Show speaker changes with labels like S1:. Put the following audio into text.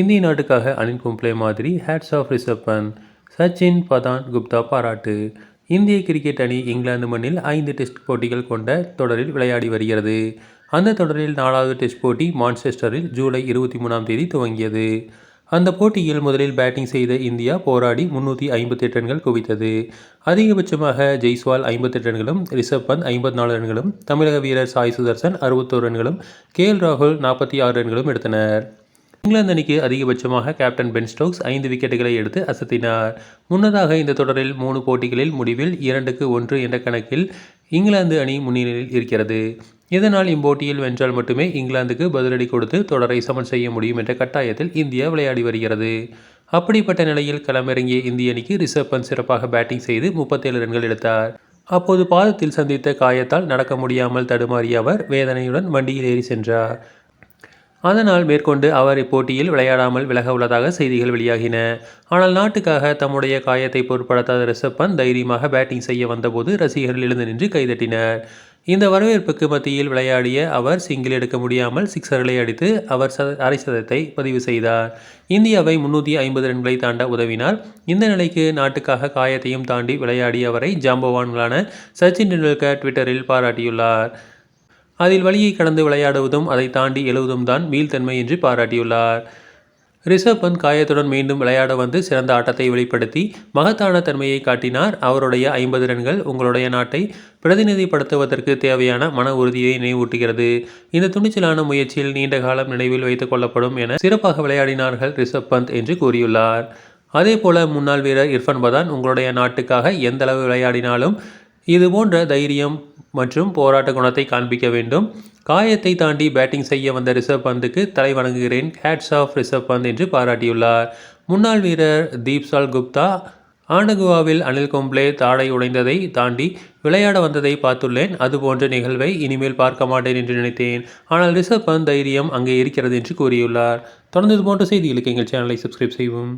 S1: இந்திய நாட்டுக்காக அனில் கும்ப்ளே மாதிரி ஹேட்ஸ் ஆஃப் ரிஷப்பன் சச்சின் பதான் குப்தா பாராட்டு. இந்திய கிரிக்கெட் அணி இங்கிலாந்து மண்ணில் ஐந்து டெஸ்ட் போட்டிகள் கொண்ட தொடரில் விளையாடி வருகிறது. அந்த தொடரில் நாலாவது டெஸ்ட் போட்டி மான்செஸ்டரில் ஜூலை இருபத்தி மூணாம் தேதி துவங்கியது. அந்த போட்டியில் முதலில் பேட்டிங் செய்த இந்தியா போராடி முன்னூற்றி ஐம்பத்தெட்டு ரன்கள் குவித்தது. அதிகபட்சமாக ஜெய்ஸ்வால் ஐம்பத்தெட்டு ரன்களும் ரிஷப் பந்த் ஐம்பத்தி நாலு ரன்களும் தமிழக வீரர் சாய் சுதர்சன் அறுபத்தோரு ரன்களும் கே ராகுல் நாற்பத்தி ஆறு ரன்களும் எடுத்தனர். இங்கிலாந்து அணிக்கு அதிகபட்சமாக கேப்டன் பென் ஸ்டோக்ஸ் ஐந்து விக்கெட்டுகளை எடுத்து அசத்தினார். முன்னதாக இந்த தொடரில் மூணு போட்டிகளில் முடிவில் இரண்டுக்கு ஒன்று என்ற கணக்கில் இங்கிலாந்து அணி முன்னிலையில் இருக்கிறது. இதனால் இப்போட்டியில் வென்றால் மட்டுமே இங்கிலாந்துக்கு பதிலடி கொடுத்து தொடரை சமன் செய்ய முடியும் என்ற கட்டாயத்தில் இந்தியா விளையாடி வருகிறது. அப்படிப்பட்ட நிலையில் களமிறங்கிய இந்திய அணிக்கு ரிஷப் பந்த் சிறப்பாக பேட்டிங் செய்து முப்பத்தேழு ரன்கள் எடுத்தார். அப்போது பாதத்தில் சந்தித்த காயத்தால் நடக்க முடியாமல் தடுமாறிய அவர் வேதனையுடன் வண்டியில் ஏறி சென்றார். அதனால் மேற்கொண்டு அவர் இப்போட்டியில் விளையாடாமல் விலக உள்ளதாக செய்திகள் வெளியாகின. ஆனால் நாட்டுக்காக தம்முடைய காயத்தை பொருட்படுத்தாத ரிஷப் பந்த் தைரியமாக பேட்டிங் செய்ய வந்தபோது ரசிகர்கள் எழுந்து நின்று கைதட்டினர். இந்த வரவேற்புக்கு மத்தியில் விளையாடிய அவர் சிங்கிள் எடுக்க முடியாமல் சிக்ஸர்களை அடித்து அவர் சத அரை சதத்தை பதிவு செய்தார். இந்தியாவை முன்னூற்றி ஐம்பது ரன்களை தாண்ட உதவினார். இந்த நிலைக்கு நாட்டுக்காக காயத்தையும் தாண்டி விளையாடிய அவரை ஜாம்பவான்களான சச்சின் டெண்டுல்கர் ட்விட்டரில் பாராட்டியுள்ளார். அதில் வழியை கடந்து விளையாடுவதும் அதை தாண்டி எழுவதும் தான் மீள்தன்மை என்று பாராட்டியுள்ளார். ரிஷப் பந்த் காயத்துடன் மீண்டும் விளையாட வந்து சிறந்த ஆட்டத்தை வெளிப்படுத்தி மகத்தான தன்மையை காட்டினார். அவருடைய ஐம்பது ரன்கள் உங்களுடைய நாட்டை பிரதிநிதிப்படுத்துவதற்கு தேவையான மன உறுதியை நினைவூட்டுகிறது. இந்த துணிச்சலான முயற்சியில் நீண்ட காலம் நினைவில் வைத்துக் கொள்ளப்படும் என சிறப்பாக விளையாடினார்கள் ரிஷப் பந்த் என்று கூறியுள்ளார். அதே போல முன்னாள் வீரர் இர்ஃபன் பதான் உங்களுடைய நாட்டுக்காக எந்த அளவு விளையாடினாலும் இது போன்ற தைரியம் மற்றும் போராட்ட குணத்தை காண்பிக்க வேண்டும். காயத்தை தாண்டி பேட்டிங் செய்ய வந்த ரிஷப் பந்துக்கு தலை வணங்குகிறேன். ஹேட்ஸ் ஆஃப் ரிஷப் பந்த் என்று பாராட்டியுள்ளார். முன்னாள் வீரர் தீப்சால் குப்தா ஆண்டகுவாவில் அனில் கும்ப்ளே தாடை உடைந்ததை தாண்டி விளையாட வந்ததை பார்த்துள்ளேன். அதுபோன்ற நிகழ்வை இனிமேல் பார்க்க மாட்டேன் என்று நினைத்தேன். ஆனால் ரிஷப் பந்த் தைரியம் அங்கே இருக்கிறது என்று கூறியுள்ளார். தொடர்ந்து இது போன்ற செய்திகளுக்கு எங்கள் சேனலை சப்ஸ்கிரைப் செய்வோம்